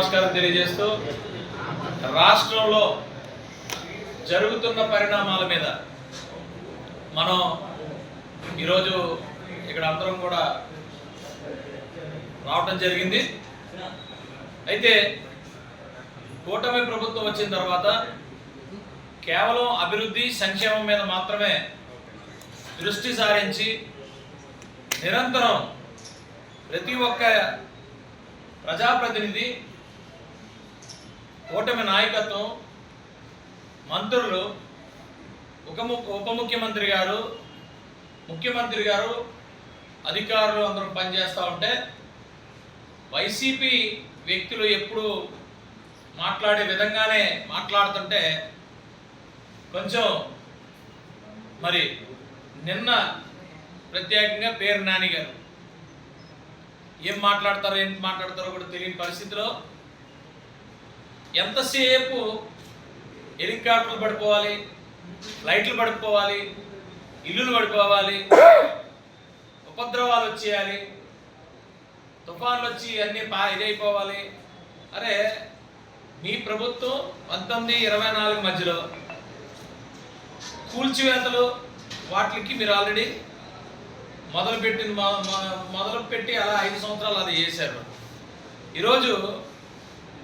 నమస్కారం తెలియజేస్తూ రాష్ట్రంలో జరుగుతున్న పరిణామాల మీద మనం ఈరోజు ఇక్కడ అందరం కూడా రావటం జరిగింది. అయితే కూటమి ప్రభుత్వం వచ్చిన తర్వాత కేవలం అభివృద్ధి సంక్షేమం మీద మాత్రమే దృష్టి సారించి నిరంతరం ప్రతి ఒక్క ప్రజాప్రతినిధి కూటమి నాయకత్వం మంత్రులు ఉపము ఉప ముఖ్యమంత్రి గారు ముఖ్యమంత్రి గారు అధికారులు అందరూ పనిచేస్తూ ఉంటే వైసీపీ వ్యక్తులు ఎప్పుడు మాట్లాడే విధంగానే మాట్లాడుతుంటే కొంచెం మరి నిన్న ప్రత్యేకంగా పేరు నాని గారు ఏం మాట్లాడతారో ఏం మాట్లాడతారో కూడా తెలియని పరిస్థితిలో ఎంతసేపు హెలికాప్టర్లు పడిపోవాలి ఫ్లైట్లు పడిపోవాలి ఇల్లులు పడిపోవాలి ఉపద్రవాలు వచ్చేయాలి తుఫాన్లు వచ్చి అన్నీ బా ఇదైపోవాలి. అరే మీ ప్రభుత్వం పంతొమ్మిది ఇరవై నాలుగు మధ్యలో కూల్చివేతలు వాటికి మీరు ఆల్రెడీ మొదలుపెట్టిన మొదలు పెట్టి అలా ఐదు సంవత్సరాలు అది చేశారు. ఈరోజు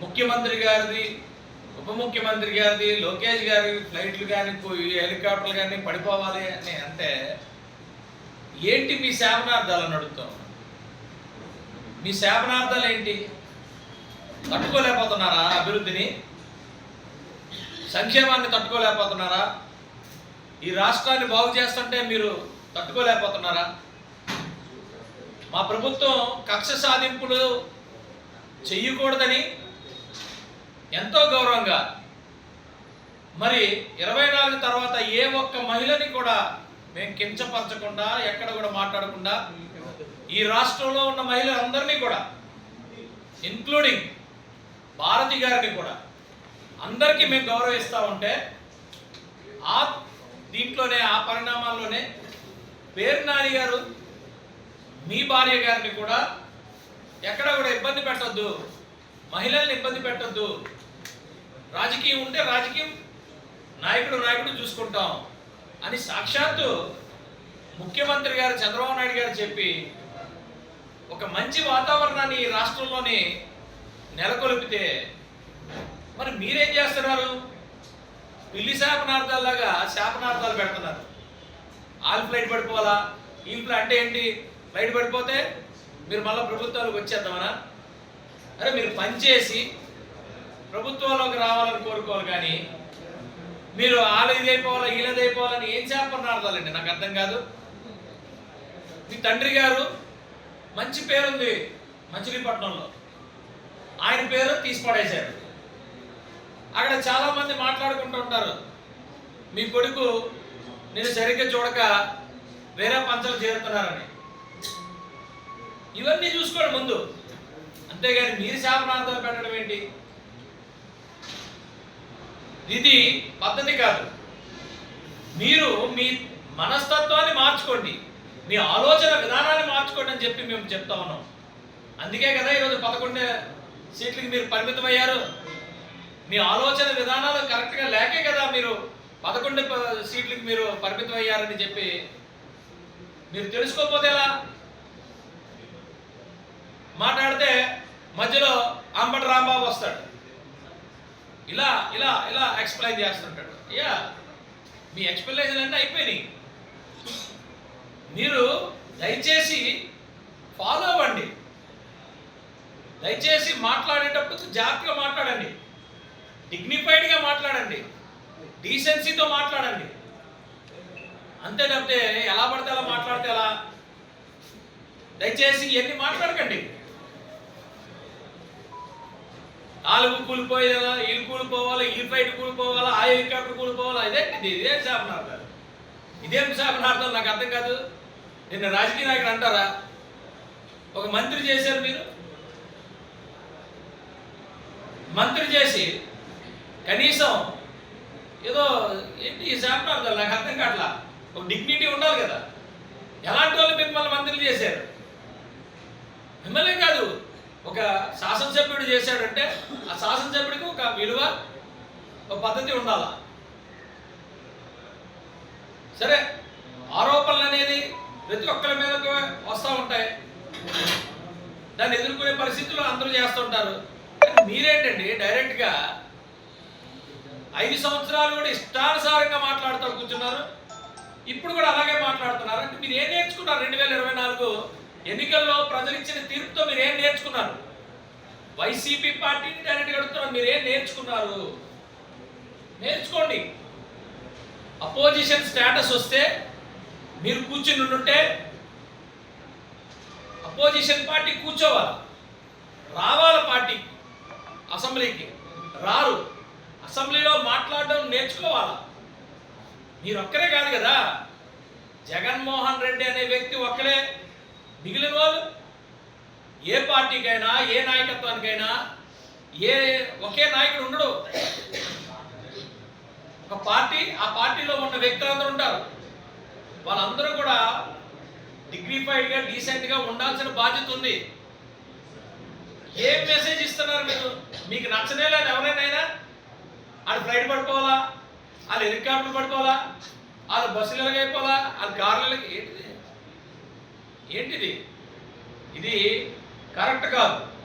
ముఖ్యమంత్రి గారిది ఉప ముఖ్యమంత్రి గారిది లోకేష్ గారి ఫ్లైట్లు కానీ పోయి హెలికాప్టర్లు కానీ పడిపోవాలి అని అంటే ఏంటి మీ శాపనార్థాలు అడుగుతాం. మీ శాపనార్థాలు ఏంటి? తట్టుకోలేకపోతున్నారా అభివృద్ధిని? సంక్షేమాన్ని తట్టుకోలేకపోతున్నారా? ఈ రాష్ట్రాన్ని బాగు చేస్తుంటే మీరు తట్టుకోలేకపోతున్నారా? మా ప్రభుత్వం కక్ష సాధింపులు చెయ్యకూడదని ఎంతో గౌరవంగా. మరి ఇరవై నాలుగు తర్వాత ఏ ఒక్క మహిళని కూడా మేము కించపరచకుండా ఎక్కడ కూడా మాట్లాడకుండా ఈ రాష్ట్రంలో ఉన్న మహిళలందరినీ కూడా ఇన్క్లూడింగ్ భారతి గారిని కూడా అందరికీ మేము గౌరవిస్తూ ఉంటే ఆ దీంట్లోనే ఆ పరిణామాల్లోనే పేరు నాని గారు మీ భార్య గారిని కూడా ఎక్కడ కూడా ఇబ్బంది పెట్టొద్దు మహిళల్ని ఇబ్బంది పెట్టొద్దు రాజకీయం ఉంటే రాజకీయం. నాయకుడు నాయకుడు చూసుకుంటాం. అని సాక్షాత్తు ముఖ్యమంత్రి గారు చంద్రబాబు నాయుడు గారు చెప్పి ఒక మంచి వాతావరణాన్ని ఈ రాష్ట్రంలోని నెలకొల్పితే మరి మీరేం చేస్తున్నారు? పిల్లి శాపనార్థాల్లాగా శాపనార్థాలు పెడుతున్నారు. ఆల్ ఫ్లైట్ పడిపోవాలా? ఈ ఫ్లైట్ అంటే ఏంటి? ఫ్లైట్ పడిపోతే మీరు మళ్ళీ ప్రభుత్వాలకు వచ్చేద్దామనా? అరే మీరు పనిచేసి ప్రభుత్వంలోకి రావాలని కోరుకోవాలి కానీ మీరు వాళ్ళ ఇదైపోవాలా వీళ్ళదైపోవాలని ఏం శాపనార్థాలండి నాకు అర్థం కాదు. మీ తండ్రి గారు మంచి పేరుంది మచిలీపట్నంలో ఆయన పేరు తీసిపడేశారు అక్కడ చాలా మంది మాట్లాడుకుంటూ ఉంటారు. మీ కొడుకు నేను సరిగ్గా చూడక వేరే పంచలు చేరుతున్నారని. ఇవన్నీ చూసుకోండి ముందు. అంతేగాని మీరు శాపనార్థాలు పెట్టడం ఏంటి? ఇది పద్ధతి కాదు. మీరు మీ మనస్తత్వాన్ని మార్చుకోండి. మీ ఆలోచన విధానాన్ని మార్చుకోండి అని చెప్పి మేము చెప్తా ఉన్నాం. అందుకే కదా ఈరోజు పదకొండు సీట్లకి మీరు పరిమితం అయ్యారు మీ ఆలోచన విధానాలు కరెక్ట్గా లేకే కదా మీరు పదకొండు సీట్లకి మీరు పరిమితం అయ్యారని చెప్పి మీరు తెలుసుకోకపోతే ఎలా? మాట్లాడితే మధ్యలో అంబటి రాంబాబు వస్తాడు. ఇలా ఇలా ఇలా ఎక్స్ప్లెయిన్ చేస్తుంటాడు. యా మీ ఎక్స్ప్లెనేషన్ అంటే అయిపోయినాయి. మీరు దయచేసి ఫాలో అవ్వండి. దయచేసి మాట్లాడేటప్పుడు జాగ్రత్తగా మాట్లాడండి. డిగ్నిఫైడ్గా మాట్లాడండి. డీసెన్సీతో మాట్లాడండి. అంతే తప్పితే ఎలా పడితే అలా మాట్లాడితే ఎలా? దయచేసి ఇవన్నీ మాట్లాడకండి. నాలుగు కూలిపోయేలా ఇల్లు కూలిపోవాలా ఇల్లు ఫ్లైట్ కూలిపోవాలా ఆ హెలికాప్టర్ కూలిపోవాలా? ఇదేంటిది ఇదేం శాపనార్థాలు ఇదేం శాపనార్థాలు నాకు అర్థం కాదు. నిన్న రాజకీయ నాయకుడు అంటారా? ఒక మంత్రి చేశారు మీరు? మంత్రి చేసి కనీసం ఏదో ఏంటి ఈ శాపనార్థాలు నాకు అర్థం కావట్లా. ఒక డిగ్నిటీ ఉండాలి కదా. ఎలాంటి వాళ్ళు మిమ్మల్ని మంత్రులు చేశారు? మిమ్మల్ని కాదు. ఒక శాసనసభ్యుడు చేశాడంటే ఆ శాసనసభ్యుడికి ఒక విలువ ఒక పద్ధతి ఉండాలా? సరే ఆరోపణలు అనేది ప్రతి ఒక్కరి మీద వస్తూ ఉంటాయి. దాన్ని ఎదుర్కొనే పరిస్థితులు అందరూ చేస్తుంటారు మీరేంటండి డైరెక్ట్గా ఐదు సంవత్సరాలు కూడా ఇష్టానుసారంగా మాట్లాడుతూ కూర్చున్నారు. ఇప్పుడు కూడా అలాగే మాట్లాడుతున్నారు. అంటే మీరు ఏం నేర్చుకున్నారు రెండు వేల ఇరవై నాలుగు? ఎన్నికల్లో ప్రజలు ఇచ్చిన తీర్పుతో మీరు ఏం అడుగుతున్నారు వైసీపీ పార్టీని డైరెక్ట్గా అడుగుతున్నారు. మీరేం నేర్చుకున్నారు? నేర్చుకోండి. అపోజిషన్ స్టేటస్ వస్తే మీరు కూర్చుని ఉంటే అపోజిషన్ పార్టీ కూర్చోవాలి. రావాలి పార్టీ అసెంబ్లీకి. రారు. అసెంబ్లీలో మాట్లాడడం నేర్చుకోవాలి? మీరు ఒక్కరే కాదు కదా. జగన్మోహన్ రెడ్డి అనే వ్యక్తి ఒక్కడే మిగిలిన వాళ్ళు ఏ పార్టీకైనా ఏ నాయకత్వానికైనా ఏ ఒకే నాయకుడు ఉండడు. ఒక పార్టీ ఆ పార్టీలో ఉన్న వ్యక్తులందరూ ఉంటారు. వాళ్ళందరూ కూడా డిగ్నిఫైడ్గా డీసెంట్గా ఉండాల్సిన బాధ్యత ఉంది. ఏం మెసేజ్ ఇస్తున్నారు మీరు? మీకు నచ్చనే లేదు ఎవరైనా వాళ్ళు ఫ్లైట్ పడుకోవాలా వాళ్ళు హెలికాప్టర్ పడుకోవాలా వాళ్ళు బస్సులు ఎలాగైపోవాలా? వాళ్ళు కార్లకి ఏంటిది? ఏంటిది? ఇది కరెక్ట్ కాదు.